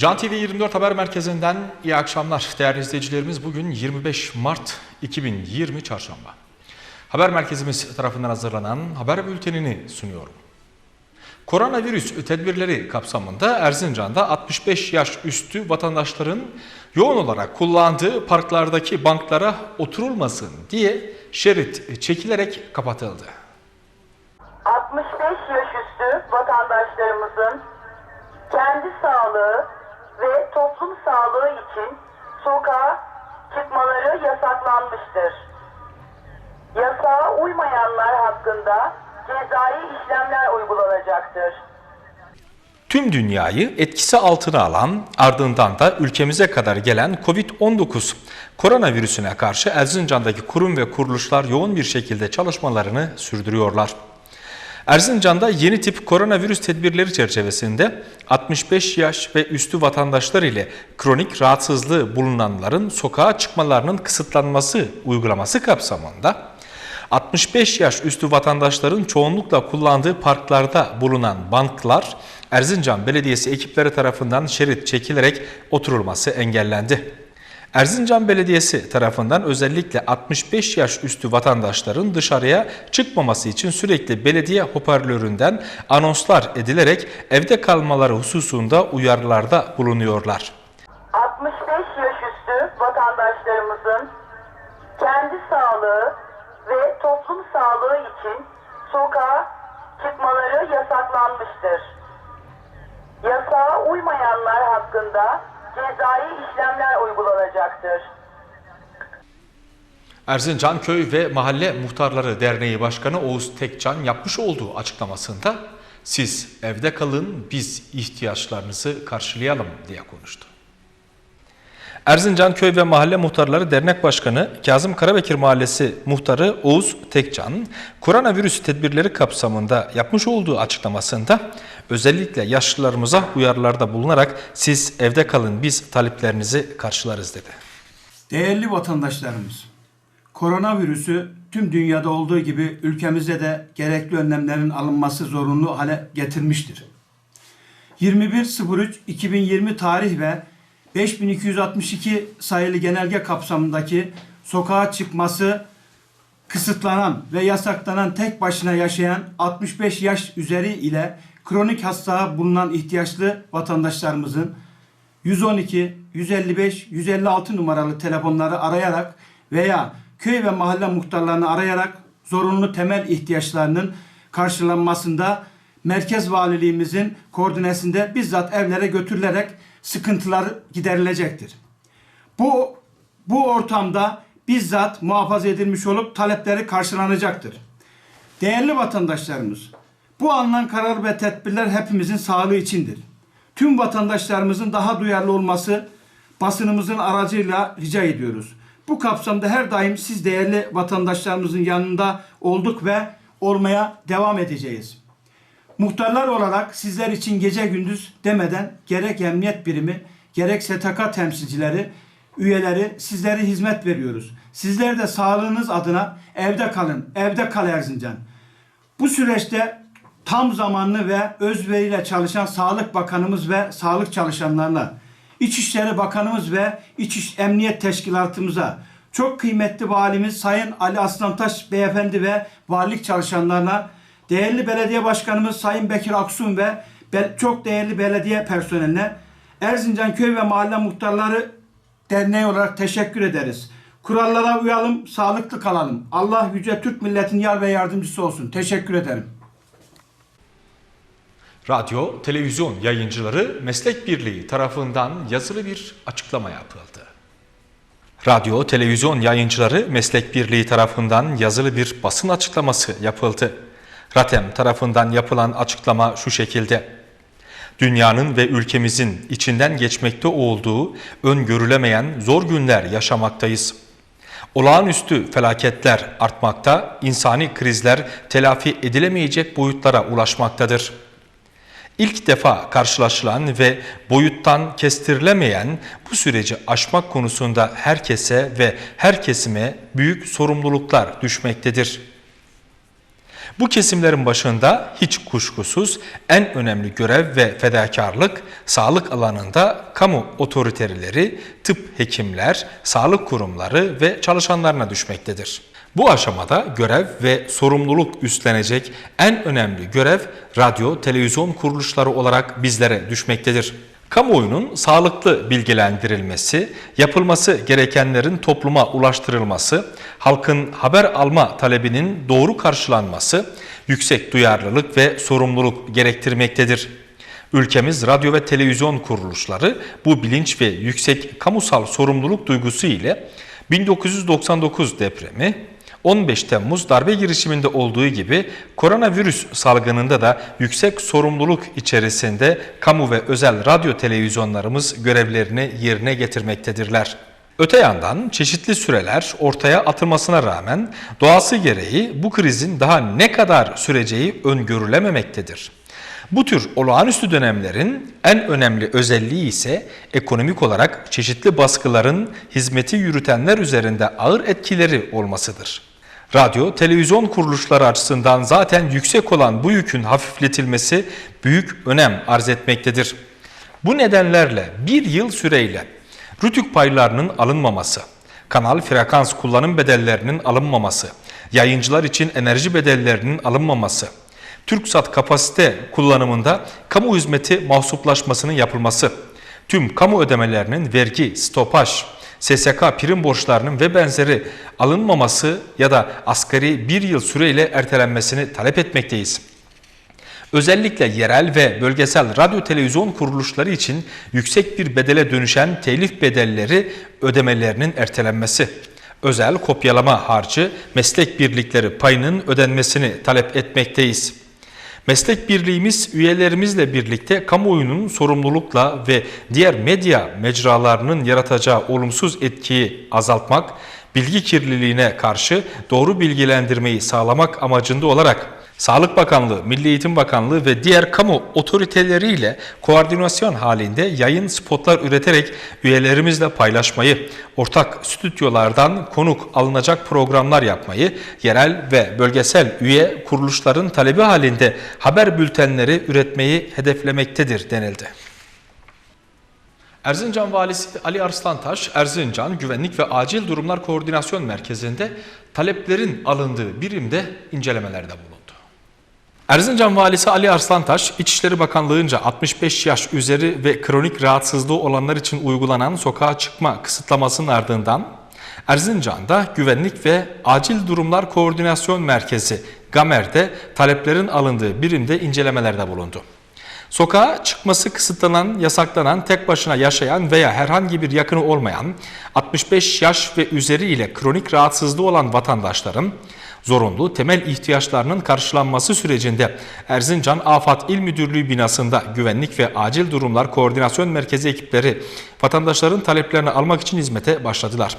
Can TV 24 Haber Merkezi'nden iyi akşamlar değerli izleyicilerimiz. Bugün 25 Mart 2020 Çarşamba. Haber Merkezimiz tarafından hazırlanan haber bültenini sunuyorum. Koronavirüs tedbirleri kapsamında Erzincan'da 65 yaş üstü vatandaşların yoğun olarak kullandığı parklardaki banklara oturulmasın diye şerit çekilerek kapatıldı. 65 yaş üstü vatandaşlarımızın kendi sağlığı ve toplum sağlığı için sokağa çıkmaları yasaklanmıştır. Yasağa uymayanlar hakkında cezai işlemler uygulanacaktır. Tüm dünyayı etkisi altına alan ardından da ülkemize kadar gelen Covid-19 koronavirüsüne karşı Erzincan'daki kurum ve kuruluşlar yoğun bir şekilde çalışmalarını sürdürüyorlar. Erzincan'da yeni tip koronavirüs tedbirleri çerçevesinde 65 yaş ve üstü vatandaşlar ile kronik rahatsızlığı bulunanların sokağa çıkmalarının kısıtlanması uygulaması kapsamında 65 yaş üstü vatandaşların çoğunlukla kullandığı parklarda bulunan banklar Erzincan Belediyesi ekipleri tarafından şerit çekilerek oturulması engellendi. Erzincan Belediyesi tarafından özellikle 65 yaş üstü vatandaşların dışarıya çıkmaması için sürekli belediye hoparlöründen anonslar edilerek evde kalmaları hususunda uyarılarda bulunuyorlar. 65 yaş üstü vatandaşlarımızın kendi sağlığı ve toplum sağlığı için sokağa çıkmaları yasaklanmıştır. Yasağa uymayanlar hakkında cezai işlemler uygulanacaktır. Erzincan Köy ve Mahalle Muhtarları Derneği Başkanı Oğuz Tekcan yapmış olduğu açıklamasında siz evde kalın biz ihtiyaçlarınızı karşılayalım diye konuştu. Erzincan Köy ve Mahalle Muhtarları Dernek Başkanı Kazım Karabekir Mahallesi Muhtarı Oğuz Tekcan, koronavirüs tedbirleri kapsamında yapmış olduğu açıklamasında özellikle yaşlılarımıza uyarılarda bulunarak siz evde kalın biz taleplerinizi karşılarız dedi. Değerli vatandaşlarımız, koronavirüsü tüm dünyada olduğu gibi ülkemizde de gerekli önlemlerin alınması zorunlu hale getirmiştir. 21.03.2020 tarih ve 5262 sayılı genelge kapsamındaki sokağa çıkması kısıtlanan ve yasaklanan tek başına yaşayan 65 yaş üzeri ile kronik hasta bulunan ihtiyaçlı vatandaşlarımızın 112, 155, 156 numaralı telefonları arayarak veya köy ve mahalle muhtarlarını arayarak zorunlu temel ihtiyaçlarının karşılanmasında merkez valiliğimizin koordinesinde bizzat evlere götürülerek sıkıntılar giderilecektir. Bu bu ortamda bizzat muhafaza edilmiş olup talepleri karşılanacaktır. Değerli vatandaşlarımız, bu alınan karar ve tedbirler hepimizin sağlığı içindir. Tüm vatandaşlarımızın daha duyarlı olması basınımızın aracıyla rica ediyoruz. Bu kapsamda her daim siz değerli vatandaşlarımızın yanında olduk ve olmaya devam edeceğiz. Muhtarlar olarak sizler için gece gündüz demeden gerek emniyet birimi, gerek STK temsilcileri, üyeleri sizlere hizmet veriyoruz. Sizler de sağlığınız adına evde kalın, evde kal Erzincan. Bu süreçte tam zamanlı ve özveriyle çalışan Sağlık Bakanımız ve sağlık çalışanlarına, İçişleri Bakanımız ve İç Emniyet Teşkilatımıza, çok kıymetli valimiz Sayın Ali Aslantaş Beyefendi ve valilik çalışanlarına, değerli belediye başkanımız Sayın Bekir Aksun ve çok değerli belediye personeline, Erzincan Köy ve Mahalle Muhtarları Derneği olarak teşekkür ederiz. Kurallara uyalım, sağlıklı kalalım. Allah yüce Türk milletinin yar ve yardımcısı olsun. Teşekkür ederim. Radyo, televizyon yayıncıları Meslek Birliği tarafından yazılı bir açıklama yapıldı. Radyo, televizyon yayıncıları Meslek Birliği tarafından yazılı bir basın açıklaması yapıldı. RATEM tarafından yapılan açıklama şu şekilde. Dünyanın ve ülkemizin içinden geçmekte olduğu öngörülemeyen zor günler yaşamaktayız. Olağanüstü felaketler artmakta, insani krizler telafi edilemeyecek boyutlara ulaşmaktadır. İlk defa karşılaşılan ve boyuttan kestirilemeyen bu süreci aşmak konusunda herkese ve her kesime büyük sorumluluklar düşmektedir. Bu kesimlerin başında hiç kuşkusuz en önemli görev ve fedakarlık sağlık alanında kamu otoriteleri, tıp hekimler, sağlık kurumları ve çalışanlarına düşmektedir. Bu aşamada görev ve sorumluluk üstlenecek en önemli görev radyo, televizyon kuruluşları olarak bizlere düşmektedir. Kamuoyunun sağlıklı bilgilendirilmesi, yapılması gerekenlerin topluma ulaştırılması, halkın haber alma talebinin doğru karşılanması, yüksek duyarlılık ve sorumluluk gerektirmektedir. Ülkemiz radyo ve televizyon kuruluşları bu bilinç ve yüksek kamusal sorumluluk duygusu ile 1999 depremi, 15 Temmuz darbe girişiminde olduğu gibi koronavirüs salgınında da yüksek sorumluluk içerisinde kamu ve özel radyo televizyonlarımız görevlerini yerine getirmektedirler. Öte yandan çeşitli süreler ortaya atılmasına rağmen doğası gereği bu krizin daha ne kadar süreceği öngörülememektedir. Bu tür olağanüstü dönemlerin en önemli özelliği ise ekonomik olarak çeşitli baskıların hizmeti yürütenler üzerinde ağır etkileri olmasıdır. Radyo, televizyon kuruluşları açısından zaten yüksek olan bu yükün hafifletilmesi büyük önem arz etmektedir. Bu nedenlerle bir yıl süreyle rütük paylarının alınmaması, kanal frekans kullanım bedellerinin alınmaması, yayıncılar için enerji bedellerinin alınmaması, TürkSat kapasite kullanımında kamu hizmeti mahsuplaşmasının yapılması, tüm kamu ödemelerinin vergi, stopaj, SSK prim borçlarının ve benzeri alınmaması ya da asgari bir yıl süreyle ertelenmesini talep etmekteyiz. Özellikle yerel ve bölgesel radyo televizyon kuruluşları için yüksek bir bedele dönüşen telif bedelleri ödemelerinin ertelenmesi, özel kopyalama harcı meslek birlikleri payının ödenmesini talep etmekteyiz. Meslek birliğimiz üyelerimizle birlikte kamuoyunun sorumlulukla ve diğer medya mecralarının yaratacağı olumsuz etkiyi azaltmak, bilgi kirliliğine karşı doğru bilgilendirmeyi sağlamak amacında olarak Sağlık Bakanlığı, Milli Eğitim Bakanlığı ve diğer kamu otoriteleriyle koordinasyon halinde yayın spotlar üreterek üyelerimizle paylaşmayı, ortak stüdyolardan konuk alınacak programlar yapmayı, yerel ve bölgesel üye kuruluşların talebi halinde haber bültenleri üretmeyi hedeflemektedir denildi. Erzincan Valisi Ali Arslantaş, Erzincan Güvenlik ve Acil Durumlar Koordinasyon Merkezi'nde taleplerin alındığı birimde incelemelerde bulundu. Erzincan Valisi Ali Arslantaş, İçişleri Bakanlığı'nca 65 yaş üzeri ve kronik rahatsızlığı olanlar için uygulanan sokağa çıkma kısıtlamasının ardından Erzincan'da Güvenlik ve Acil Durumlar Koordinasyon Merkezi GAMER'de taleplerin alındığı birimde incelemelerde bulundu. Sokağa çıkması kısıtlanan, yasaklanan, tek başına yaşayan veya herhangi bir yakını olmayan 65 yaş ve üzeri ile kronik rahatsızlığı olan vatandaşların zorunlu temel ihtiyaçlarının karşılanması sürecinde Erzincan Afat İl Müdürlüğü binasında Güvenlik ve Acil Durumlar Koordinasyon Merkezi ekipleri vatandaşların taleplerini almak için hizmete başladılar.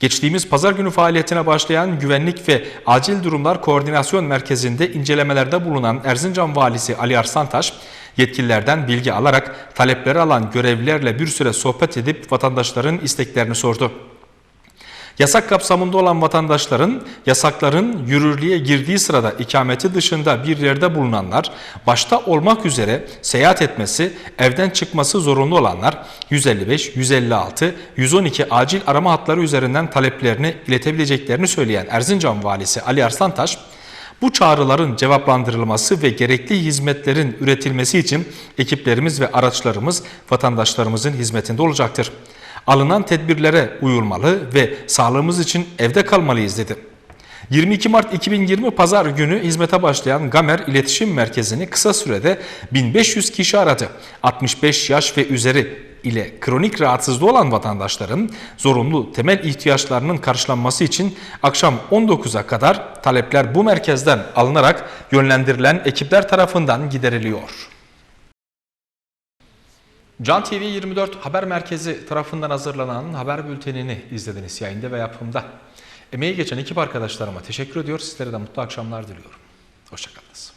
Geçtiğimiz pazar günü faaliyetine başlayan Güvenlik ve Acil Durumlar Koordinasyon Merkezi'nde incelemelerde bulunan Erzincan Valisi Ali Arslantaş, yetkililerden bilgi alarak talepleri alan görevlilerle bir süre sohbet edip vatandaşların isteklerini sordu. Yasak kapsamında olan vatandaşların yasakların yürürlüğe girdiği sırada ikameti dışında bir yerde bulunanlar, başta olmak üzere seyahat etmesi, evden çıkması zorunlu olanlar 155, 156, 112 acil arama hatları üzerinden taleplerini iletebileceklerini söyleyen Erzincan Valisi Ali Arslantaş, bu çağrıların cevaplandırılması ve gerekli hizmetlerin üretilmesi için ekiplerimiz ve araçlarımız vatandaşlarımızın hizmetinde olacaktır. Alınan tedbirlere uyulmalı ve sağlığımız için evde kalmalıyız dedi. 22 Mart 2020 Pazar günü hizmete başlayan Gamer İletişim Merkezi'ni kısa sürede 1500 kişi aradı. 65 yaş ve üzeri ile kronik rahatsızlığı olan vatandaşların zorunlu temel ihtiyaçlarının karşılanması için akşam 19'a kadar talepler bu merkezden alınarak yönlendirilen ekipler tarafından gideriliyor. Can TV 24 Haber Merkezi tarafından hazırlanan haber bültenini izlediniz yayında ve yapımda. Emeği geçen ekip arkadaşlarıma teşekkür ediyor. Sizlere de mutlu akşamlar diliyorum. Hoşçakalınız.